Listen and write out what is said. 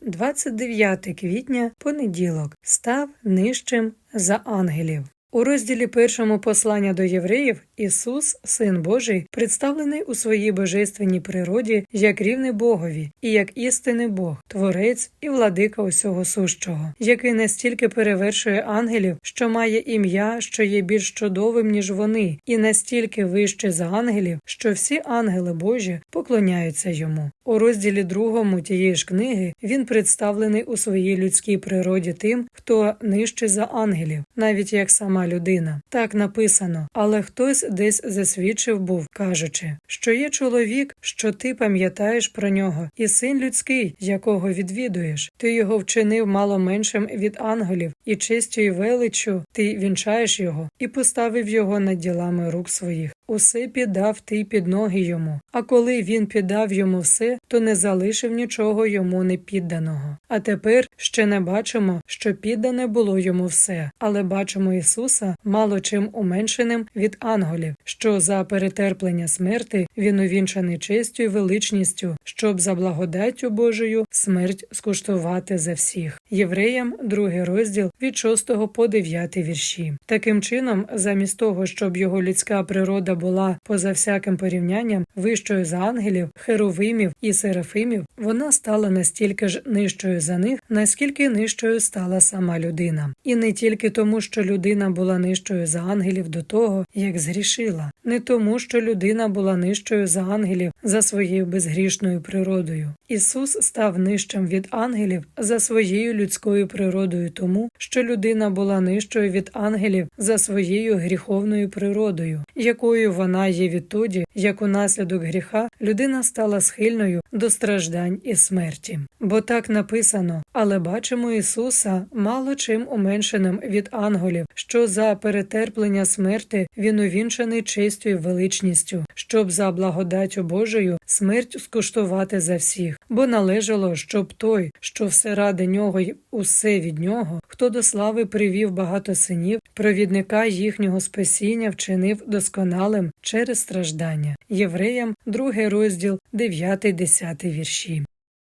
29 квітня, понеділок, став нижчим за ангелів. У розділі першому послання до євреїв Ісус, Син Божий, представлений у своїй божественній природі як рівний Богові і як істинний Бог, Творець і владика усього сущого, який настільки перевершує ангелів, що має ім'я, що є більш чудовим, ніж вони, і настільки вище за ангелів, що всі ангели Божі поклоняються йому. У розділі другому тієї ж книги він представлений у своїй людській природі тим, хто нижче за ангелів, навіть як сама людина. Так написано, але хтось десь засвідчив був, кажучи, що є чоловік, що ти пам'ятаєш про нього, і син людський, якого відвідуєш. Ти його вчинив мало меншим від ангелів, і честю і величчю ти вінчаєш його і поставив його над ділами рук своїх. Усе піддав ти під ноги йому. А коли він піддав йому все, то не залишив нічого йому не підданого. А тепер ще не бачимо, що піддане було йому все, але бачимо Ісуса мало чим уменшеним від ангелів, що за перетерплення смерти він увінчаний честю і величністю, щоб за благодаттю Божою смерть скуштувати за всіх. Євреям, другий розділ від 6 по 9 вірші. Таким чином, замість того, щоб його людська природа була поза всяким порівнянням вищою за ангелів, херовимів і серафимів, вона стала настільки ж нижчою за них, наскільки нижчою стала сама людина. І не тільки тому, що людина була нижчою за ангелів до того, як згрішила, не тому, що людина була нижчою за ангелів за своєю безгрішною природою. Ісус став нижчим від ангелів за своєю людською природою, тому що людина була нижчою від ангелів за своєю гріховною природою, якою вона є відтоді, як унаслідок гріха людина стала схильною до страждань і смерті. Бо так написано, але бачимо Ісуса мало чим уменшеним від ангелів, що за перетерплення смерти він увінчаний честю і величністю, щоб за благодаттю Божою смерть скуштувати за всіх, бо належало, щоб той, що все ради нього й усе від нього, хто до слави привів багато синів, провідника їхнього спасіння вчинив досконалим через страждання. Євреям, другий розділ, 9-10 вірші.